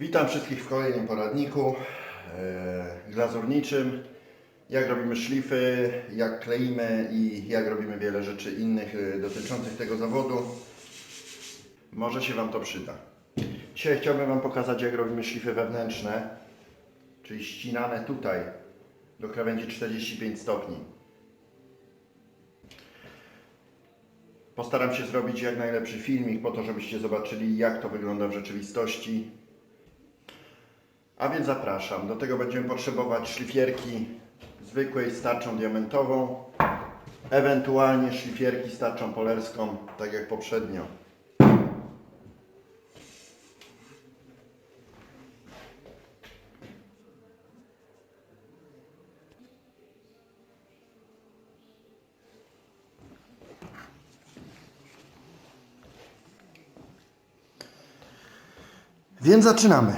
Witam wszystkich w kolejnym poradniku e, glazurniczym. Jak robimy szlify, jak kleimy i jak robimy wiele rzeczy innych e, dotyczących tego zawodu. Może się Wam to przyda. Dzisiaj chciałbym Wam pokazać jak robimy szlify wewnętrzne, czyli ścinane tutaj do krawędzi 45 stopni. Postaram się zrobić jak najlepszy filmik po to, żebyście zobaczyli jak to wygląda w rzeczywistości. A więc zapraszam. Do tego będziemy potrzebować szlifierki zwykłej z tarczą diamentową, ewentualnie szlifierki z tarczą polerską, tak jak poprzednio. Więc zaczynamy.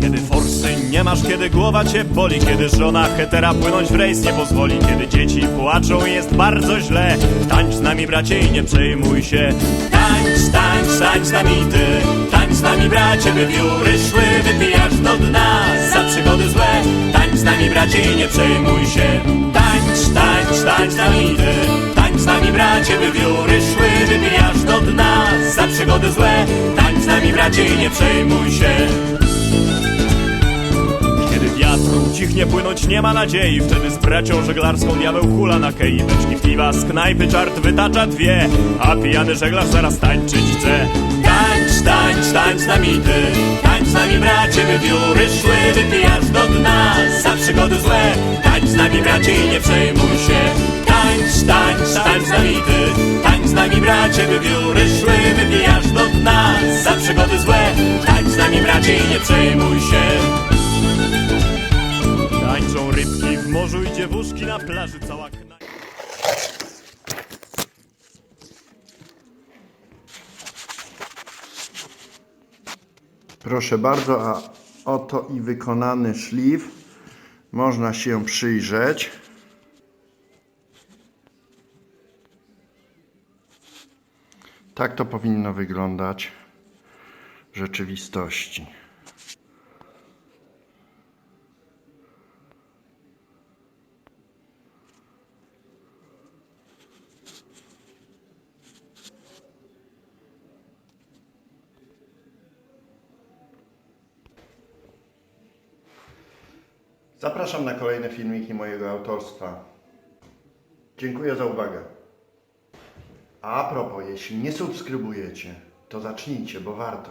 Kiedy forsy nie masz, kiedy głowa cię boli Kiedy żona hetera płynąć w rejs nie pozwoli Kiedy dzieci płaczą jest bardzo źle Tańcz z nami bracie i nie przejmuj się. Tańcz, tańcz, tańcz z nami ty Tańcz z nami bracie, by wióry szły Wypijasz do dna za przygody złe. Tańcz z nami bracie i nie przejmuj się. Tańcz, tańcz, tańcz z nami ty z nami bracie, by wióry szły Wypijasz do dna. Za przygody złe Tańcz z nami bracie i nie przejmuj się. Kiedy wiatr ucichnie płynąć nie ma nadziei. Wtedy z bracią żeglarską diabeł hula na kei. Beczki piwa z knajpy czart wytacza dwie. A pijany żeglarz zaraz tańczyć chce. Tańcz, tańcz, tańcz z nami ty. Tańcz z nami bracie, by wióry szły Wypijasz do dna. Za przygody złe Tańcz z nami bracie i nie przejmuj się bracie, by wióry szły Wypijasz do dna za przygody złe Tańcz z nami bracie i nie przejmuj się Tańczą rybki w morzu i dziewuszki na plaży cała. Proszę bardzo, a oto i wykonany szlif. Można się przyjrzeć. Tak to powinno wyglądać w rzeczywistości. Zapraszam na kolejne filmiki mojego autorstwa. Dziękuję za uwagę. A propos, jeśli nie subskrybujecie, to zacznijcie, bo warto.